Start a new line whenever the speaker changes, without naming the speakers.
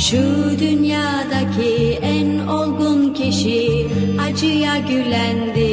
Şu dünyadaki en olgun kişi acıya gülendi.